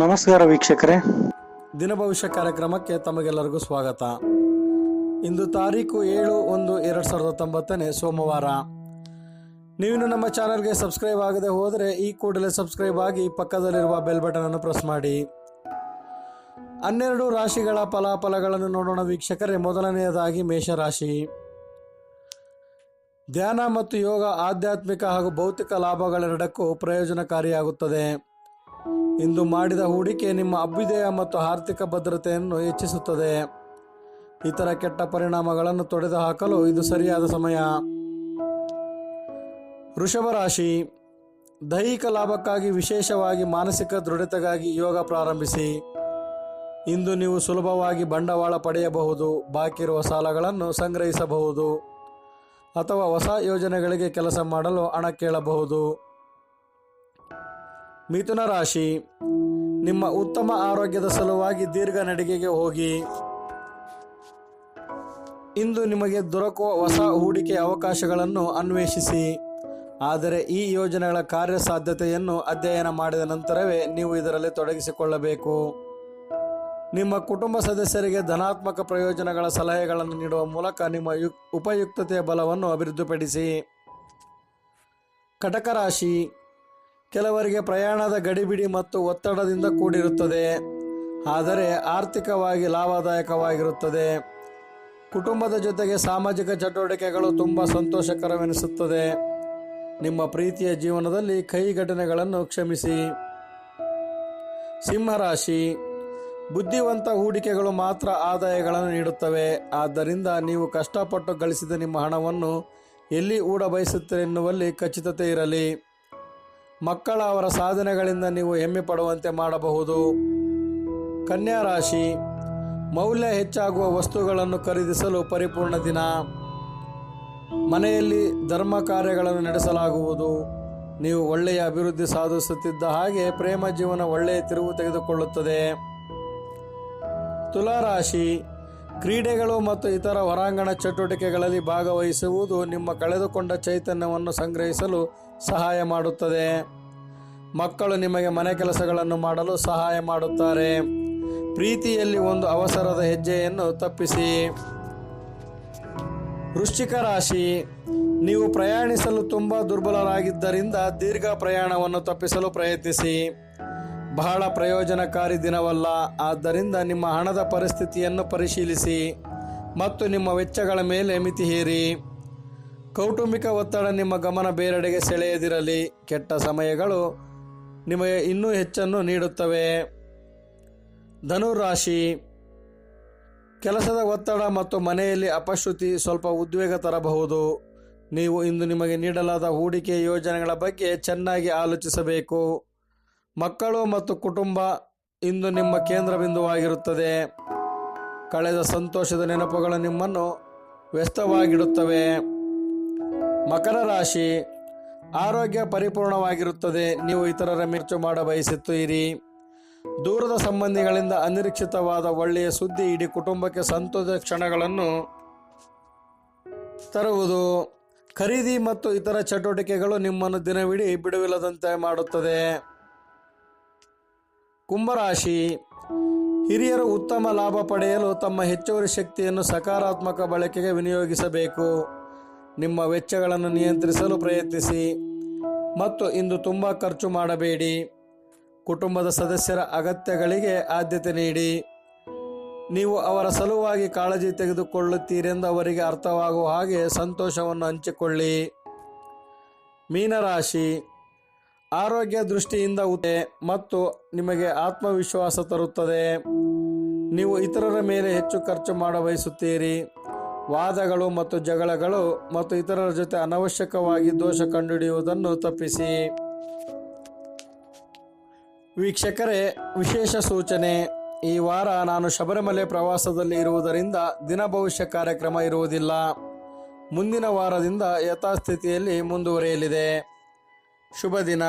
ನಮಸ್ಕಾರ ವೀಕ್ಷಕರೇ. ದಿನ ಭವಿಷ್ಯ ಕಾರ್ಯಕ್ರಮಕ್ಕೆ ತಮಗೆಲ್ಲರಿಗೂ ಸ್ವಾಗತ. ಇಂದು ತಾರೀಕು ಏಳು ಒಂದು ಎರಡು ಸಾವಿರದ ಹತ್ತೊಂಬತ್ತನೇ ಸೋಮವಾರ. ನೀವಿನ್ನು ನಮ್ಮ ಚಾನಲ್ಗೆ ಸಬ್ಸ್ಕ್ರೈಬ್ ಆಗದೆ ಹೋದರೆ ಈ ಕೂಡಲೇ ಸಬ್ಸ್ಕ್ರೈಬ್ ಆಗಿ ಪಕ್ಕದಲ್ಲಿರುವ ಬೆಲ್ ಬಟನ್ ಅನ್ನು ಪ್ರೆಸ್ ಮಾಡಿ. ಹನ್ನೆರಡು ರಾಶಿಗಳ ಫಲಾಫಲಗಳನ್ನು ನೋಡೋಣ ವೀಕ್ಷಕರೇ. ಮೊದಲನೆಯದಾಗಿ ಮೇಷರಾಶಿ. ಧ್ಯಾನ ಮತ್ತು ಯೋಗ ಆಧ್ಯಾತ್ಮಿಕ ಹಾಗೂ ಭೌತಿಕ ಲಾಭಗಳೆರಡಕ್ಕೂ ಪ್ರಯೋಜನಕಾರಿಯಾಗುತ್ತದೆ. ಇಂದು ಮಾಡಿದ ಹೂಡಿಕೆ ನಿಮ್ಮ ಅಭ್ಯುದಯ ಮತ್ತು ಆರ್ಥಿಕ ಭದ್ರತೆಯನ್ನು ಹೆಚ್ಚಿಸುತ್ತದೆ. ಇತರ ಕೆಟ್ಟ ಪರಿಣಾಮಗಳನ್ನು ತೊಡೆದುಹಾಕಲು ಇದು ಸರಿಯಾದ ಸಮಯ. ವೃಷಭ ರಾಶಿ, ದೈಹಿಕ ಲಾಭಕ್ಕಾಗಿ ವಿಶೇಷವಾಗಿ ಮಾನಸಿಕ ದೃಢತೆಗಾಗಿ ಯೋಗ ಪ್ರಾರಂಭಿಸಿ. ಇಂದು ನೀವು ಸುಲಭವಾಗಿ ಬಂಡವಾಳ ಪಡೆಯಬಹುದು ಬಾಕಿ ಇರುವ ಸಾಲಗಳನ್ನು ಸಂಗ್ರಹಿಸಬಹುದು ಅಥವಾ ಹೊಸ ಯೋಜನೆಗಳಿಗೆ ಕೆಲಸ ಮಾಡಲು ಹಣ ಕೇಳಬಹುದು. ಮಿಥುನ ರಾಶಿ, ನಿಮ್ಮ ಉತ್ತಮ ಆರೋಗ್ಯದ ಸಲುವಾಗಿ ದೀರ್ಘ ನಡಿಗೆಗೆ ಹೋಗಿ. ಇಂದು ನಿಮಗೆ ದೊರಕುವ ಹೊಸ ಹೂಡಿಕೆ ಅವಕಾಶಗಳನ್ನು ಅನ್ವೇಷಿಸಿ. ಆದರೆ ಈ ಯೋಜನೆಗಳ ಕಾರ್ಯಸಾಧ್ಯತೆಯನ್ನು ಅಧ್ಯಯನ ಮಾಡಿದ ನಂತರವೇ ನೀವು ಇದರಲ್ಲಿ ತೊಡಗಿಸಿಕೊಳ್ಳಬೇಕು. ನಿಮ್ಮ ಕುಟುಂಬ ಸದಸ್ಯರಿಗೆ ಧನಾತ್ಮಕ ಪ್ರಯೋಜನಗಳ ಸಲಹೆಗಳನ್ನು ನೀಡುವ ಮೂಲಕ ನಿಮ್ಮ ಉಪಯುಕ್ತತೆಯ ಬಲವನ್ನು ಅಭಿವೃದ್ಧಿಪಡಿಸಿ. ಕಟಕ ರಾಶಿ ಕೆಲವರಿಗೆ ಪ್ರಯಾಣದ ಗಡಿಬಿಡಿ ಮತ್ತು ಒತ್ತಡದಿಂದ ಕೂಡಿರುತ್ತದೆ. ಆದರೆ ಆರ್ಥಿಕವಾಗಿ ಲಾಭದಾಯಕವಾಗಿರುತ್ತದೆ. ಕುಟುಂಬದ ಜೊತೆಗೆ ಸಾಮಾಜಿಕ ಚಟುವಟಿಕೆಗಳು ತುಂಬ ಸಂತೋಷಕರವೆನಿಸುತ್ತದೆ. ನಿಮ್ಮ ಪ್ರೀತಿಯ ಜೀವನದಲ್ಲಿ ಕೈ ಘಟನೆಗಳನ್ನು ಕ್ಷಮಿಸಿ. ಸಿಂಹರಾಶಿ. ಬುದ್ಧಿವಂತ ಹೂಡಿಕೆಗಳು ಮಾತ್ರ ಆದಾಯಗಳನ್ನು ನೀಡುತ್ತವೆ. ಆದ್ದರಿಂದ ನೀವು ಕಷ್ಟಪಟ್ಟು ಗಳಿಸಿದ ನಿಮ್ಮ ಹಣವನ್ನು ಎಲ್ಲಿ ಊಡ ಬಯಸುತ್ತೀರೆನ್ನುವಲ್ಲಿ ಖಚಿತತೆ ಇರಲಿ. ಮಕ್ಕಳ ಅವರ ಸಾಧನೆಗಳಿಂದ ನೀವು ಹೆಮ್ಮೆ ಪಡುವಂತೆ ಮಾಡಬಹುದು. ಕನ್ಯಾ ರಾಶಿ, ಮೌಲ್ಯ ಹೆಚ್ಚಾಗುವ ವಸ್ತುಗಳನ್ನು ಖರೀದಿಸಲು ಪರಿಪೂರ್ಣ ದಿನ. ಮನೆಯಲ್ಲಿ ಧರ್ಮ ಕಾರ್ಯಗಳನ್ನು ನಡೆಸಲಾಗುವುದು. ನೀವು ಒಳ್ಳೆಯ ಅಭಿವೃದ್ಧಿ ಸಾಧಿಸುತ್ತಿದ್ದ ಹಾಗೆ ಪ್ರೇಮ ಜೀವನ ಒಳ್ಳೆಯ ತಿರುವು ತೆಗೆದುಕೊಳ್ಳುತ್ತದೆ. ತುಲಾರಾಶಿ ಕ್ರೀಡೆಗಳು ಮತ್ತು ಇತರ ಹೊರಾಂಗಣ ಚಟುವಟಿಕೆಗಳಲ್ಲಿ ಭಾಗವಹಿಸುವುದು ನಿಮ್ಮ ಕಳೆದುಕೊಂಡ ಚೈತನ್ಯವನ್ನು ಸಂಗ್ರಹಿಸಲು ಸಹಾಯ ಮಾಡುತ್ತದೆ. ಮಕ್ಕಳು ನಿಮಗೆ ಮನೆ ಕೆಲಸಗಳನ್ನು ಮಾಡಲು ಸಹಾಯ ಮಾಡುತ್ತಾರೆ. ಪ್ರೀತಿಯಲ್ಲಿ ಒಂದು ಅವಸರದ ಹೆಜ್ಜೆಯನ್ನು ತಪ್ಪಿಸಿ. ವೃಶ್ಚಿಕ ರಾಶಿ, ನೀವು ಪ್ರಯಾಣಿಸಲು ತುಂಬ ದುರ್ಬಲರಾಗಿದ್ದರಿಂದ ದೀರ್ಘ ಪ್ರಯಾಣವನ್ನು ತಪ್ಪಿಸಲು ಪ್ರಯತ್ನಿಸಿ. ಬಹಳ ಪ್ರಯೋಜನಕಾರಿ ದಿನವಲ್ಲ, ಆದ್ದರಿಂದ ನಿಮ್ಮ ಹಣದ ಪರಿಸ್ಥಿತಿಯನ್ನು ಪರಿಶೀಲಿಸಿ ಮತ್ತು ನಿಮ್ಮ ವೆಚ್ಚಗಳ ಮೇಲೆ ಮಿತಿ ಹೇರಿ ಕೌಟುಂಬಿಕ ಒತ್ತಡ ನಿಮ್ಮ ಗಮನ ಬೇರೆಡೆಗೆ ಸೆಳೆಯದಿರಲಿ. ಕೆಟ್ಟ ಸಮಯಗಳು ನಿಮಗೆ ಇನ್ನೂ ಹೆಚ್ಚನ್ನು ನೀಡುತ್ತವೆ. ಧನುರಾಶಿ. ಕೆಲಸದ ಒತ್ತಡ ಮತ್ತು ಮನೆಯಲ್ಲಿ ಅಪಶ್ರುತಿ ಸ್ವಲ್ಪ ಉದ್ವೇಗ ತರಬಹುದು. ನೀವು ಇಂದು ನಿಮಗೆ ನೀಡಲಾದ ಹೂಡಿಕೆ ಯೋಜನೆಗಳ ಬಗ್ಗೆ ಚೆನ್ನಾಗಿ ಆಲೋಚಿಸಬೇಕು. ಮಕ್ಕಳು ಮತ್ತು ಕುಟುಂಬ ಇಂದು ನಿಮ್ಮ ಕೇಂದ್ರ ಬಿಂದುವಾಗಿರುತ್ತದೆ. ಕಳೆದ ಸಂತೋಷದ ನೆನಪುಗಳು ನಿಮ್ಮನ್ನು ವ್ಯಸ್ತವಾಗಿಡುತ್ತವೆ. ಮಕರ ರಾಶಿ, ಆರೋಗ್ಯ ಪರಿಪೂರ್ಣವಾಗಿರುತ್ತದೆ. ನೀವು ಇತರರ ಮೆಚ್ಚು ಮಾಡ ಬಯಸುತ್ತೀರಿ. ದೂರದ ಸಂಬಂಧಿಗಳಿಂದ ಅನಿರೀಕ್ಷಿತವಾದ ಒಳ್ಳೆಯ ಸುದ್ದಿ ಇಡೀ ಕುಟುಂಬಕ್ಕೆ ಸಂತೋಷ ಕ್ಷಣಗಳನ್ನು ತರುವುದು. ಖರೀದಿ ಮತ್ತು ಇತರ ಚಟುವಟಿಕೆಗಳು ನಿಮ್ಮನ್ನು ದಿನವಿಡೀ ಬಿಡುವಿಲ್ಲದಂತೆ ಮಾಡುತ್ತದೆ. ಕುಂಭರಾಶಿ, ಹಿರಿಯರು ಉತ್ತಮ ಲಾಭ ಪಡೆಯಲು ತಮ್ಮ ಹೆಚ್ಚುವರಿ ಶಕ್ತಿಯನ್ನು ಸಕಾರಾತ್ಮಕ ಬಳಕೆಗೆ ವಿನಿಯೋಗಿಸಬೇಕು. ನಿಮ್ಮ ವೆಚ್ಚಗಳನ್ನು ನಿಯಂತ್ರಿಸಲು ಪ್ರಯತ್ನಿಸಿ ಮತ್ತು ಇಂದು ತುಂಬ ಖರ್ಚು ಮಾಡಬೇಡಿ. ಕುಟುಂಬದ ಸದಸ್ಯರ ಅಗತ್ಯಗಳಿಗೆ ಆದ್ಯತೆ ನೀಡಿ. ನೀವು ಅವರ ಸಲುವಾಗಿ ಕಾಳಜಿ ತೆಗೆದುಕೊಳ್ಳುತ್ತೀರೆಂದು ಅವರಿಗೆ ಅರ್ಥವಾಗುವ ಹಾಗೆ ಸಂತೋಷವನ್ನು ಹಂಚಿಕೊಳ್ಳಿ. ಮೀನರಾಶಿ, ಆರೋಗ್ಯ ದೃಷ್ಟಿಯಿಂದ ಉತ್ತೆ ಮತ್ತು ನಿಮಗೆ ಆತ್ಮವಿಶ್ವಾಸ ತರುತ್ತದೆ. ನೀವು ಇತರರ ಮೇಲೆ ಹೆಚ್ಚು ಖರ್ಚು ಮಾಡ ಬಯಸುತ್ತೀರಿ ವಾದಗಳು ಮತ್ತು ಜಗಳಗಳು ಮತ್ತು ಇತರರ ಜೊತೆ ಅನವಶ್ಯಕವಾಗಿ ದೋಷ ಕಂಡುಹಿಡಿಯುವುದನ್ನು ತಪ್ಪಿಸಿ. ವೀಕ್ಷಕರೇ, ವಿಶೇಷ ಸೂಚನೆ. ಈ ವಾರ ನಾನು ಶಬರಿಮಲೆ ಪ್ರವಾಸದಲ್ಲಿ ಇರುವುದರಿಂದ ದಿನ ಭವಿಷ್ಯ ಕಾರ್ಯಕ್ರಮ ಇರುವುದಿಲ್ಲ. ಮುಂದಿನ ವಾರದಿಂದ ಯಥಾಸ್ಥಿತಿಯಲ್ಲಿ ಮುಂದುವರಿಯಲಿದೆ. ಶುಭ ದಿನ